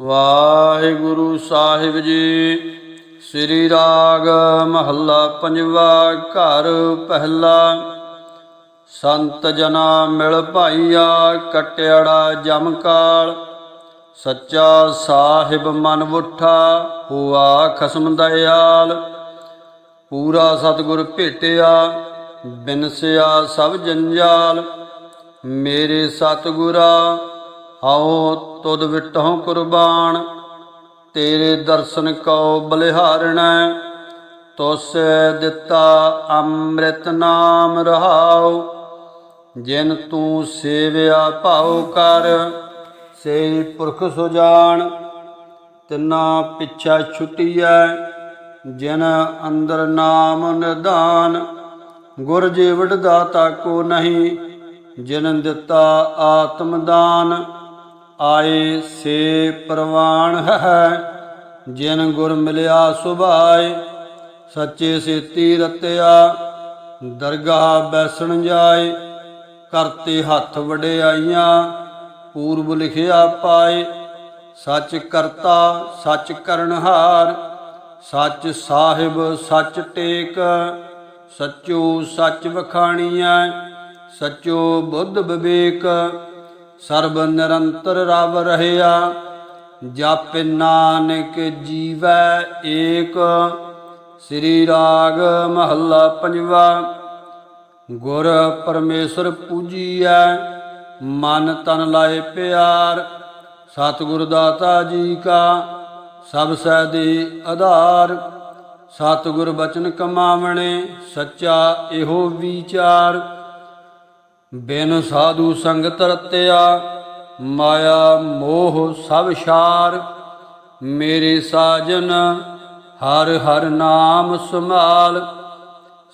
ਵਾਹਿਗੁਰੂ ਸਾਹਿਬ ਜੀ, ਸ੍ਰੀ ਰਾਗ ਮਹੱਲਾ ਪੰਜਵਾ ਘਰ ਪਹਿਲਾ। ਸੰਤ ਜਨਾ ਮਿਲ ਭਾਈਆ ਕਟਿਆੜਾ ਜਮ ਕਾਲ। ਸੱਚਾ ਸਾਹਿਬ ਮਨ ਉਠਾ ਹੁਆ ਖਸਮ ਦਇਆਲ। ਪੂਰਾ ਸਤਿਗੁਰ ਭੇਟਿਆ ਬਿਨਸਿਆ ਸਭ ਜੰਜਾਲ। ਮੇਰੇ ਸਤਿਗੁਰਾ ਆਓ ਤੁਧ ਵਿਟਹੁ ਕੁਰਬਾਨ, ਤੇਰੇ ਦਰਸ਼ਨ ਕਉ ਬਲਿਹਾਰਣੈ, ਤੋਸੇ ਦਿੱਤਾ ਅੰਮ੍ਰਿਤ ਨਾਮ ਰਹਾਉ। ਜਿਨ ਤੂੰ ਸੇਵਿਆ ਭਾਉ ਕਰ ਸੇ ਪੁਰਖ ਸੁਜਾਨ ਤਿਨਾ ਪਿਛਾ ਛੁਟੀਐ, ਜਿਨ ਅੰਦਰ ਨਾਮ ਨਿਦਾਨ। ਗੁਰ ਜੀਵੜ ਦਾਤਾ ਕੋ ਨਹੀਂ, ਜਿਨ ਦਿੱਤਾ ਆਤਮਦਾਨ ਆਏ ਸੇ ਪ੍ਰਵਾਨ ਹੈ, ਜਿਨ ਗੁਰ ਮਿਲਿਆ ਸੁਭਾਏ, ਸੱਚੇ ਸੇਤੀ ਰਤਿਆ ਦਰਗਾਹ ਬੈਸਣ ਜਾਏ, ਕਰਤੇ ਹੱਥ ਵਡਿਆਈਆਂ, ਪੂਰਬ ਲਿਖਿਆ ਪਾਏ, ਸੱਚ ਕਰਤਾ, ਸੱਚ ਕਰਨਹਾਰ ਸੱਚ ਸਾਹਿਬ, ਸੱਚ ਟੇਕ, ਸੱਚੋ ਸੱਚ ਵਖਾਣੀਐ, ਸੱਚੋ ਬੁੱਧ ਵਿਵੇਕ ਸਰਬ ਨਿਰੰਤਰ ਰਵ ਰਹਿਆ, ਜਪ ਨਾਨਕ ਜੀਵੈ ਏਕ। ਸ੍ਰੀ ਰਾਗ ਮਹੱਲਾ ਪੰਜਵਾ, ਗੁਰ ਪਰਮੇਸ਼ਰ ਪੂਜੀਐ, ਮਨ ਤਨ ਲਾਏ ਪਿਆਰ। ਸਤਿਗੁਰ ਦਾਤਾ ਜੀ ਕਾ ਸਭ ਸਹਿ ਦੇ ਆਧਾਰ। ਸਤਿਗੁਰ ਬਚਨ ਕਮਾਵਣੇ, ਸੱਚਾ ਇਹੋ ਵਿਚਾਰ। ਬਿਨ ਸਾਧੂ ਸੰਗਤ ਰਤਿਆ, ਮਾਇਆ ਮੋਹ ਸਭ ਛਾਰ। ਮੇਰੇ ਸਾਜਨ ਹਰ ਹਰ ਨਾਮ ਸੁਮਾਲ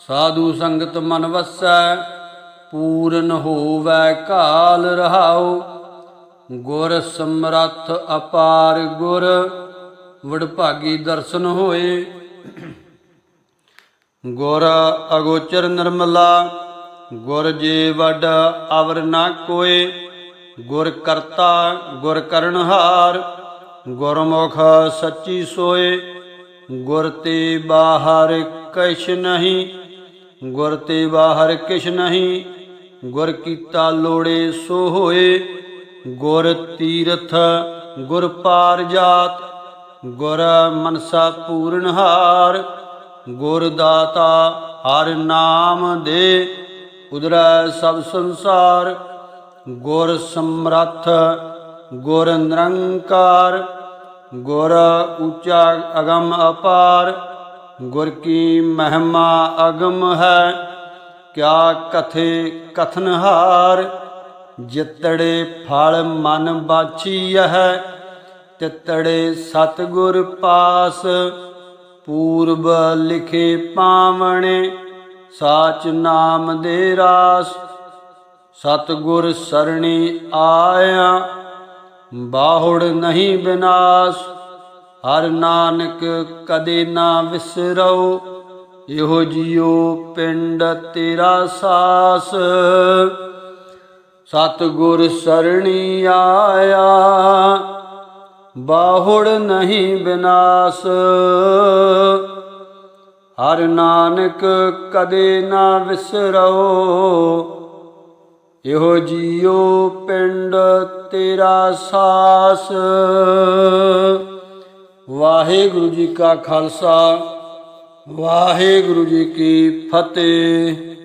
ਸਾਧੂ ਸੰਗਤ ਮਨ ਵਸੈ, ਪੂਰਨ ਹੋਵੈ ਕਾਲ ਰਹਾਉ। ਗੁਰ ਸਮਰੱਥ ਅਪਾਰ ਗੁਰ ਵਡਭਾਗੀ ਦਰਸ਼ਨ ਹੋਏ। ਗੁਰ ਅਗੋਚਰ ਨਿਰਮਲਾ ਗੁਰ ਜੇ ਵਡ ਅਵਰ ਨਾ ਕੋਏ, ਗੁਰ ਕਰਤਾ ਗੁਰ ਕਰਨਹਾਰ ਗੁਰਮੁਖ ਸੱਚੀ ਸੋਏ, ਗੁਰ ਤੇ ਬਾਹਰ ਕਿਛ ਨਹੀਂ, ਗੁਰ ਤੇ ਬਾਹਰ ਕਿਛ ਨਹੀਂ, ਗੁਰ ਕੀਤਾ ਲੋੜੇ ਸੋ ਹੋਏ, ਗੁਰ ਤੀਰਥ ਗੁਰ ਪਾਰ ਜਾਤ, ਗੁਰ ਮਨਸਾ ਪੂਰਨਹਾਰ ਗੁਰ ਦਾਤਾ ਹਰ ਨਾਮ ਦੇ ਉਦਰੈ ਸਭ ਸੰਸਾਰ, ਗੁਰ ਸਮਰੱਥ, ਗੁਰ ਨਿਰੰਕਾਰ, ਗੁਰ ਉੱਚਾ ਅਗਮ ਅਪਾਰ, ਗੁਰ ਕੀ ਮਹਿਮਾ ਅਗਮ ਹੈ, ਕਿਆ ਕਥੇ ਕਥਨਹਾਰ, ਜਿਤੜੇ ਫਲ ਮਨ ਬਾਛੀ ਹੈ ਤਿਤੜੇ ਸਤਗੁਰ ਪਾਸ, ਪੂਰਬ ਲਿਖੇ ਪਾਵਣੇ ਸਾਚ ਨਾਮ ਦੇ ਰਾਸ, ਸਤਗੁਰ ਸਰਣੀ ਆਇਆ, ਬਾਹੁੜ ਨਹੀਂ ਬਿਨਾਸ਼। ਹਰ ਨਾਨਕ ਕਦੇ ਨਾ ਵਿਸਰਉ, ਇਹੋ ਜਿਉ ਪਿੰਡ ਤੇਰਾ ਸਾਸ। ਸਤਗੁਰ ਸਰਣੀ ਆਇਆ, ਬਾਹੁੜ ਨਹੀਂ ਬਿਨਾਸ਼। ਹਰ ਨਾਨਕ ਕਦੇ ਨਾ ਵਿਸਰੋ। ਇਹੋ ਜੀਉ ਪਿੰਡ ਤੇਰਾ ਸਾਸ। ਵਾਹਿਗੁਰੂ ਜੀ ਕਾ ਖਾਲਸਾ, ਵਾਹਿਗੁਰੂ ਜੀ ਕੀ ਫਤਿਹ।